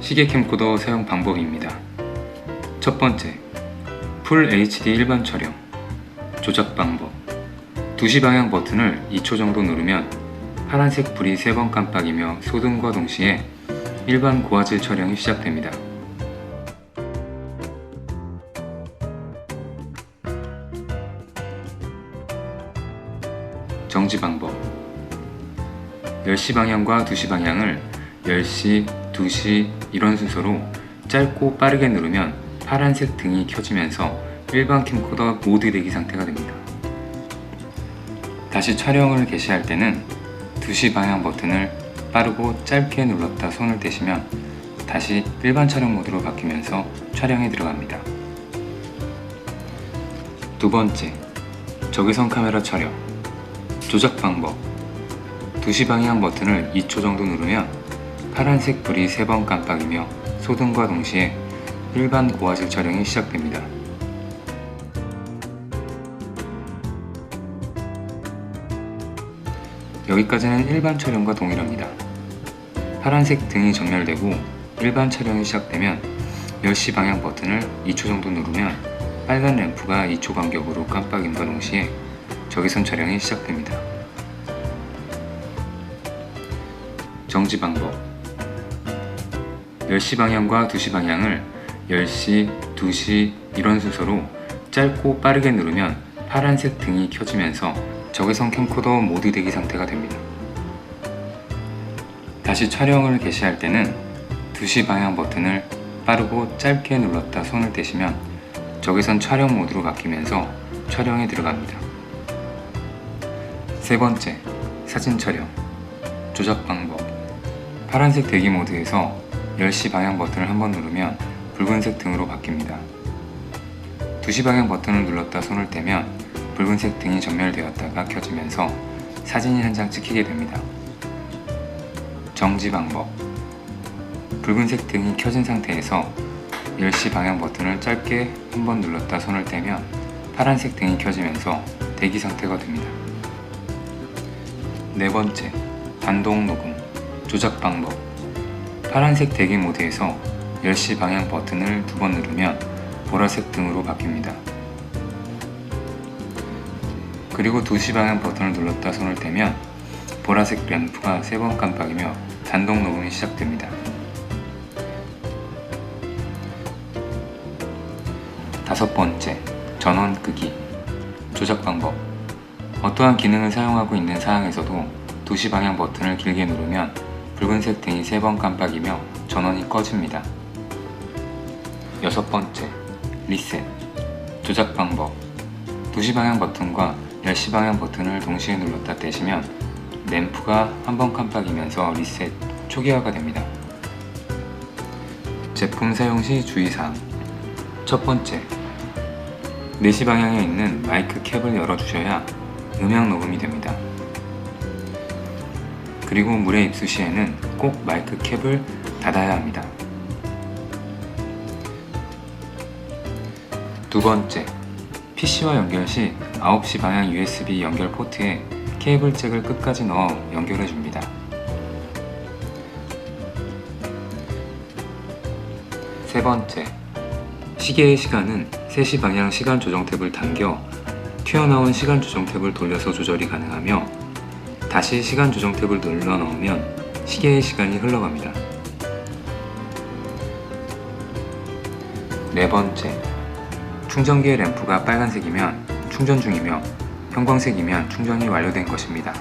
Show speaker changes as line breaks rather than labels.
시계 캠코더 사용 방법입니다. 첫 번째, 풀 HD 일반 촬영. 조작 방법. 2시 방향 버튼을 2초 정도 누르면 파란색 불이 3번 깜빡이며 소등과 동시에 일반 고화질 촬영이 시작됩니다. 정지 방법. 10시 방향과 2시 방향을 10시, 2시 이런 순서로 짧고 빠르게 누르면 파란색 등이 켜지면서 일반 캠코더 모드 대기 상태가 됩니다. 다시 촬영을 개시할 때는 2시 방향 버튼을 빠르고 짧게 눌렀다 손을 떼시면 다시 일반 촬영 모드로 바뀌면서 촬영에 들어갑니다. 두 번째, 적외선 카메라 촬영. 조작 방법. 2시 방향 버튼을 2초 정도 누르면 파란색 불이 3번 깜빡이며 소등과 동시에 일반 고화질 촬영이 시작됩니다. 여기까지는 일반 촬영과 동일합니다. 파란색 등이 전멸되고 일반 촬영이 시작되면 10시 방향 버튼을 2초 정도 누르면 빨간 램프가 2초 간격으로 깜빡임과 동시에 적외선 촬영이 시작됩니다. 정지 방법 10시 방향과 2시 방향을 10시, 2시 이런 순서로 짧고 빠르게 누르면 파란색 등이 켜지면서 적외선 캠코더 모드 대기 상태가 됩니다. 다시 촬영을 개시할 때는 2시 방향 버튼을 빠르고 짧게 눌렀다 손을 떼시면 적외선 촬영 모드로 바뀌면서 촬영에 들어갑니다. 세 번째, 사진 촬영. 조작 방법. 파란색 대기 모드에서 10시 방향 버튼을 한 번 누르면 붉은색 등으로 바뀝니다. 2시 방향 버튼을 눌렀다 손을 떼면 붉은색 등이 전멸되었다가 켜지면서 사진이 한 장 찍히게 됩니다. 정지 방법. 붉은색 등이 켜진 상태에서 10시 방향 버튼을 짧게 한 번 눌렀다 손을 떼면 파란색 등이 켜지면서 대기 상태가 됩니다. 네 번째, 단독 녹음, 조작 방법. 파란색 대기 모드에서 10시 방향 버튼을 두 번 누르면 보라색 등으로 바뀝니다. 그리고 2시 방향 버튼을 눌렀다 손을 떼면 보라색 램프가 세번 깜빡이며 단독 녹음이 시작됩니다. 다섯 번째, 전원 끄기. 조작 방법. 어떠한 기능을 사용하고 있는 사항에서도 2시 방향 버튼을 길게 누르면 붉은색 등이 세번 깜빡이며 전원이 꺼집니다. 여섯 번째, 리셋. 조작 방법. 2시 방향 버튼과 10시 방향 버튼을 동시에 눌렀다 떼시면 램프가 한 번 깜빡이면서 리셋 초기화가 됩니다. 제품 사용 시 주의사항. 첫 번째, 4시 방향에 있는 마이크 캡을 열어주셔야 음향 녹음이 됩니다. 그리고 물에 입수 시에는 꼭 마이크 캡을 닫아야 합니다. 두 번째, PC와 연결 시 9시 방향 USB 연결 포트에 케이블 잭을 끝까지 넣어 연결해 줍니다. 세 번째, 시계의 시간은 3시 방향 시간 조정 탭을 당겨 튀어나온 시간 조정 탭을 돌려서 조절이 가능하며 다시 시간 조정 탭을 눌러 넣으면 시계의 시간이 흘러갑니다. 네 번째, 충전기의 램프가 빨간색이면 충전 중이며 형광색이면 충전이 완료된 것입니다.